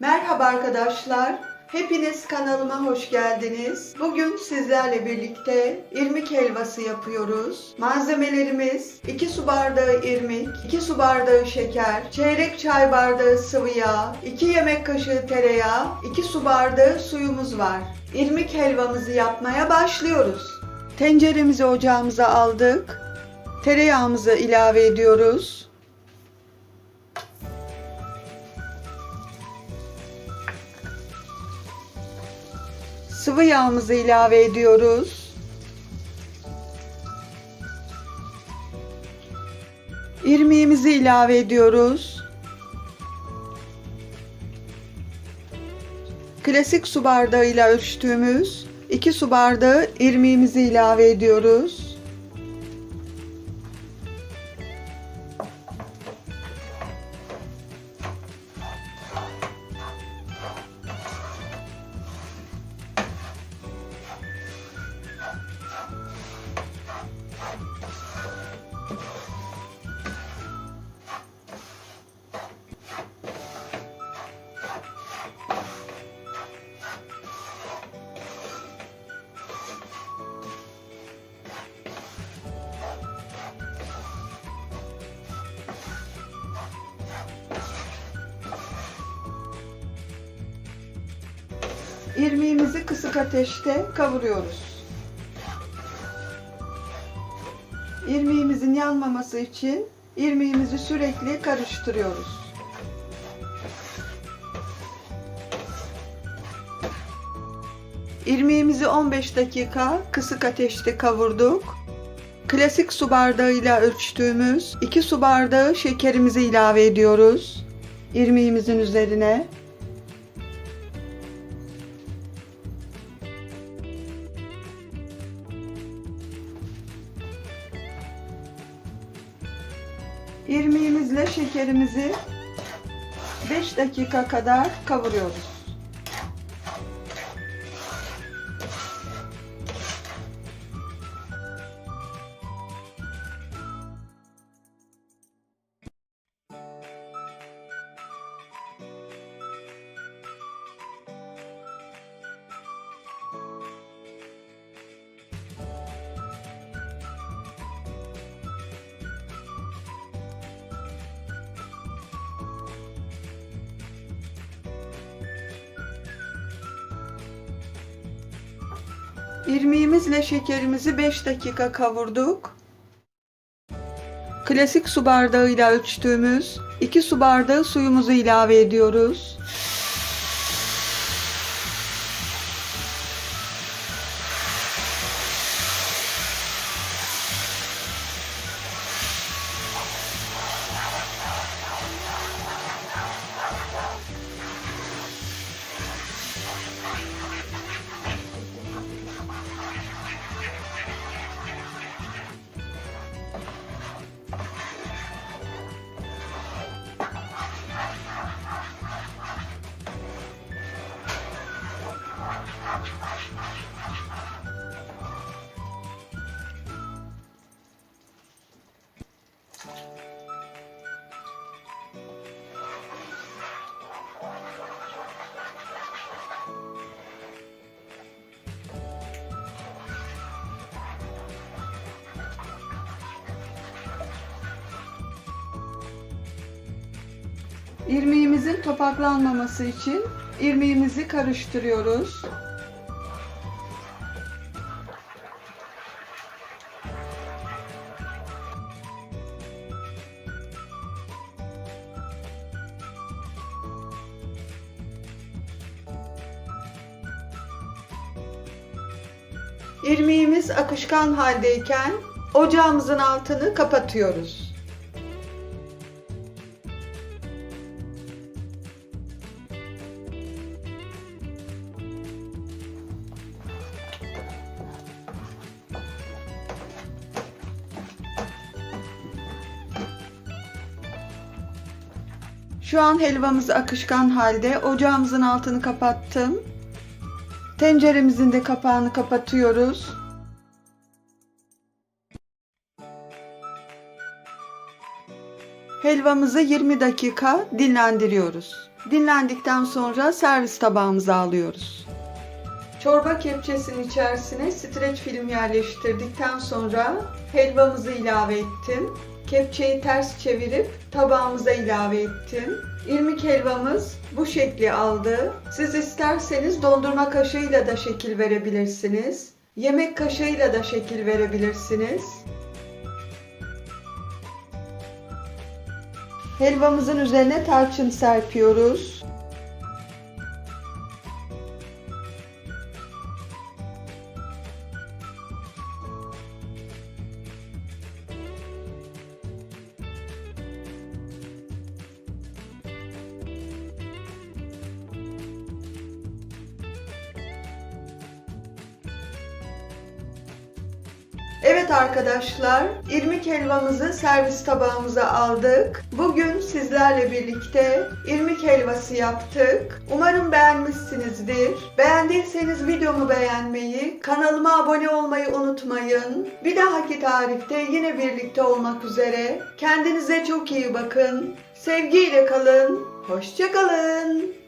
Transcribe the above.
Merhaba arkadaşlar. Hepiniz kanalıma hoş geldiniz. Bugün sizlerle birlikte irmik helvası yapıyoruz. Malzemelerimiz 2 su bardağı irmik, 2 su bardağı şeker, çeyrek çay bardağı sıvı yağ, 2 yemek kaşığı tereyağı, 2 su bardağı suyumuz var. İrmik helvamızı yapmaya başlıyoruz. Tenceremizi ocağımıza aldık. Tereyağımızı ilave ediyoruz. Sıvı yağımızı ilave ediyoruz. İrmiğimizi ilave ediyoruz. Klasik su bardağıyla ölçtüğümüz 2 su bardağı irmiğimizi ilave ediyoruz. İrmiğimizi kısık ateşte kavuruyoruz. İrmiğimizin yanmaması için irmiğimizi sürekli karıştırıyoruz. İrmiğimizi 15 dakika kısık ateşte kavurduk. Klasik su bardağıyla ölçtüğümüz 2 su bardağı şekerimizi ilave ediyoruz. İrmiğimizin üzerine. İrmiğimizle şekerimizi 5 dakika kadar kavuruyoruz. İrmiğimizle şekerimizi 5 dakika kavurduk. Klasik su bardağıyla ölçtüğümüz 2 su bardağı suyumuzu ilave ediyoruz. İrmiğimizin topaklanmaması için irmiğimizi karıştırıyoruz. İrmiğimiz akışkan haldeyken ocağımızın altını kapatıyoruz. Şu an helvamız akışkan halde. Ocağımızın altını kapattım. Tenceremizin de kapağını kapatıyoruz. Helvamızı 20 dakika dinlendiriyoruz. Dinlendikten sonra servis tabağımıza alıyoruz. Çorba kepçesinin içerisine streç film yerleştirdikten sonra helvamızı ilave ettim. Kepçeyi ters çevirip tabağımıza ilave ettim. İrmik helvamız bu şekli aldı. Siz isterseniz dondurma kaşığıyla da şekil verebilirsiniz. Yemek kaşığıyla da şekil verebilirsiniz. Helvamızın üzerine tarçın serpiyoruz. Evet arkadaşlar, irmik helvamızı servis tabağımıza aldık. Bugün sizlerle birlikte irmik helvası yaptık. Umarım beğenmişsinizdir. Beğendiyseniz videomu beğenmeyi, kanalıma abone olmayı unutmayın. Bir dahaki tarifte yine birlikte olmak üzere. Kendinize çok iyi bakın. Sevgiyle kalın. Hoşçakalın.